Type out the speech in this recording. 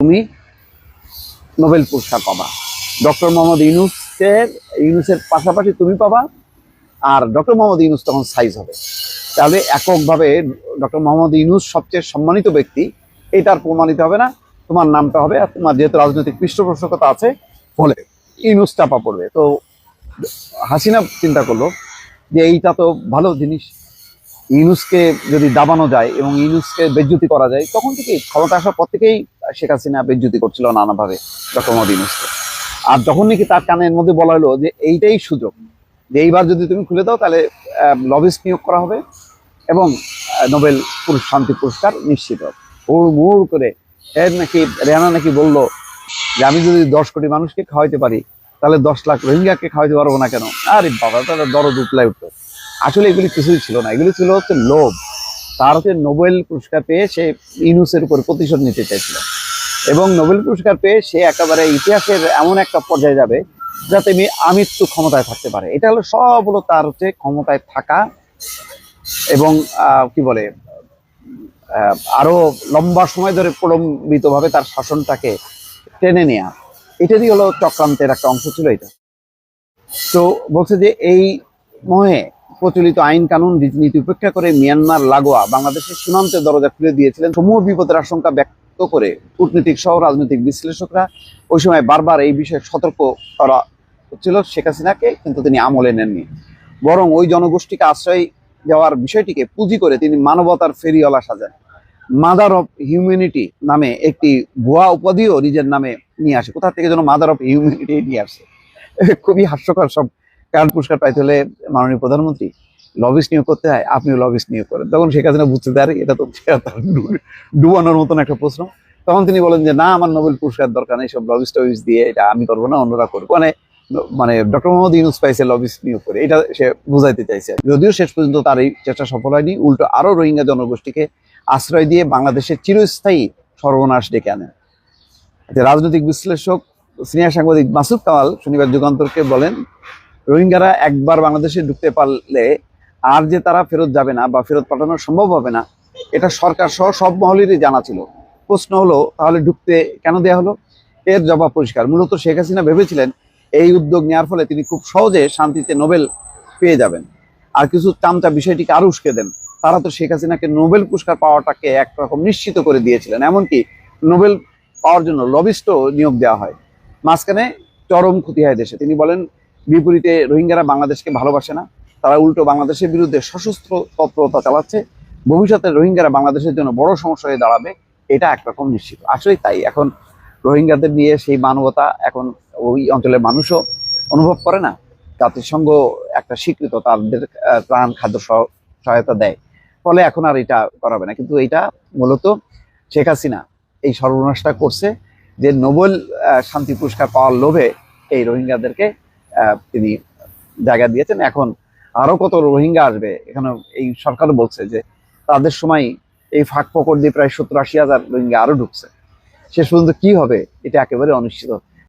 তুমি নোবেল পুরস্কার পাবা। ডক্টর মোহাম্মদ ইউনুসের ইউনুসের পাশাপাশি তুমি পাবা, আর ডক্টর মোহাম্মদ ইউনুস তখন সাইজ হবে। তাহলে এককভাবে ডক্টর মোহাম্মদ ইউনুস সবচেয়ে সম্মানিত ব্যক্তি, এটার প্রমাণিত হবে না। তোমার নামটা হবে আর তোমার যেহেতু রাজনৈতিক পৃষ্ঠপোষকতা আছে ফলে ইউনুস চাপা পড়বে। তো হাসিনা চিন্তা করল যে এইটা তো ভালো জিনিস। ইউনুসকে যদি দাবানো যায় এবং ইউনুসকে বেজ্জুতি করা যায়, তখন থেকেই ক্ষমতা আসার পর থেকেই শেখ হাসিনা বেজ্জুতি করছিল নানাভাবে ডক্টর মোহাম্মদ ইউনুসকে আর যখন নাকি তার কানের মধ্যে বলা হলো যে এইটাই সুযোগ, যে এইবার যদি তুমি খুলে দাও তাহলে লবিস্ট নিয়োগ করা হবে এবং নোবেল শান্তি পুরস্কার নিশ্চিত হবে। হুড় মুড় করে এর নাকি, রেহানা নাকি বলল যে আমি যদি দশ কোটি মানুষকে খাওয়াইতে পারি, তাহলে দশ লাখ রোহিঙ্গাকে খাওয়াইতে পারব না কেন? আরে বাবা, তাহলে দরদ উতলাই উঠতো আসলে এগুলি কিছুই ছিল না। এগুলি ছিল হচ্ছে লোভ। তার হচ্ছে নোবেল পুরস্কার পেয়ে সে ইউনুসের উপর প্রতিশোধ নিতে চাইছিল। এবং নোবেল পুরস্কার পেয়ে সে একেবারে ইতিহাসের এমন একটা পর্যায়ে যাবে যাতে আমৃত্যু ক্ষমতায় থাকতে পারে। এটা হলো সব হলো তার হচ্ছে ক্ষমতায় থাকা এবং কি বলে আহ, আরও লম্বা সময় ধরে প্রলম্বিতভাবে তার শাসনটাকে টেনে নেওয়া এটারই হলো চক্রান্তের একটা অংশ ছিল এটা। তো বলছে যে এই মহে প্রচলিত আইন কানুন রীতিনীতি উপেক্ষা করে মিয়ানমার, লাগোয়া বাংলাদেশের সীমান্তের দরজা খুলে দিয়েছিলেন। সমূহ বিপদের আশঙ্কা ব্যক্ত করে কূটনীতিক সহ রাজনৈতিক বিশ্লেষকরা ওই সময় বারবার এই বিষয়ে সতর্ক করা হচ্ছিল শেখ হাসিনাকে, কিন্তু তিনি আমলে নেননি। বরং ওই জনগোষ্ঠীকে আশ্রয় দেওয়ার বিষয়টিকে পুঁজি করে তিনি মানবতার ফেরিওয়ালা সাজান। মাদার অফ হিউম্যানিটি নামে একটি ভুয়া উপাধিও নিজের নামে নিয়ে আসে। কোথা থেকে যেন মাদার অফ হিউম্যানিটি নিয়ে আসে। খুবই হাস্যকর সব কারণ পুরস্কার পাইতে হলে মাননীয় প্রধানমন্ত্রী লবিস নিয়োগ করতে হয়, আপনিও লবিস নিয়োগ করেন। তখন শেখ হাসিনা বুঝতে পারে, এটা তো ডুবানোর মতন একটা প্রশ্ন। তখন তিনি বলেন যে, না, আমার নোবেল পুরস্কার দরকার নেই, সব লবিস টবিস দিয়ে এটা আমি করব না, অন্যরা করব মানে মানে ডক্টর মোহাম্মদ ইউনুস পাইছে লবিস নিয়োগ করে, এটা সে বুঝাইতে চাইছে। যদিও শেষ পর্যন্ত তার এই চেষ্টা সফল হয়নি, উল্টো আরও রোহিঙ্গা জনগোষ্ঠীকে আশ্রয় দিয়ে বাংলাদেশের চিরস্থায়ী সর্বনাশ ডেকে আনেন রাজনৈতিক বিশ্লেষক, সিনিয়র সাংবাদিক মাসুদ কামাল শনিবার যুগান্তরকে বলেন রোহিঙ্গারা একবার বাংলাদেশে ঢুকতে পারলে আর যে তারা ফেরত যাবে না বা ফেরত পাঠানো সম্ভব হবে না, এটা সরকার সহ সব মহলেরই জানা ছিল। প্রশ্ন হলো, তাহলে ঢুকতে কেন দেয়া হলো? এর জবাব পরিষ্কার। মূলত শেখ হাসিনা ভেবেছিলেন এই উদ্যোগ নেওয়ার ফলে তিনি খুব সহজে শান্তিতে নোবেল পেয়ে যাবেন। আর কিছু চামচা বিষয়টিকে আরও উস্কে দেন। তারা তো শেখ হাসিনাকে নোবেল পুরস্কার পাওয়াটাকে একরকম নিশ্চিত করে দিয়েছিলেন। এমনকি নোবেল পাওয়ার জন্য লবিস্টও নিয়োগ দেওয়া হয়। মাঝখানে চরম ক্ষতি হয় দেশে। তিনি বলেন বিপরীতে রোহিঙ্গারা বাংলাদেশকে ভালোবাসে না, তারা উল্টো বাংলাদেশের বিরুদ্ধে সশস্ত্র তৎপরতা চালাচ্ছে। ভবিষ্যতে রোহিঙ্গারা বাংলাদেশের জন্য বড় সমস্যা হয়ে দাঁড়াবে, এটা একরকম নিশ্চিত। আসলে তাই। এখন রোহিঙ্গাদের নিয়ে সেই মানবতা এখন ওই অঞ্চলের মানুষও অনুভব করে না। জাতিসংঘ একটা স্বীকৃত তাদের ত্রাণ খাদ্য সহ- সহায়তা দেয়। ফলে এখন আর এটা করাবে না। কিন্তু এটা মূলত শেখ হাসিনা এই সর্বনাশটা করছে যে নোবেল শান্তি পুরস্কার পাওয়ার লোভে এই রোহিঙ্গাদেরকে তিনি জায়গা দিয়েছেন। এখন আরও কত রোহিঙ্গা আসবে? এখানে এই সরকার বলছে যে তাদের সময় এই ফাঁক ফকর দিয়ে প্রায় সত্তর আশি হাজার রোহিঙ্গা আরও ঢুকছে। শেষ পর্যন্ত কি হবে, এটা একেবারে অনিশ্চিত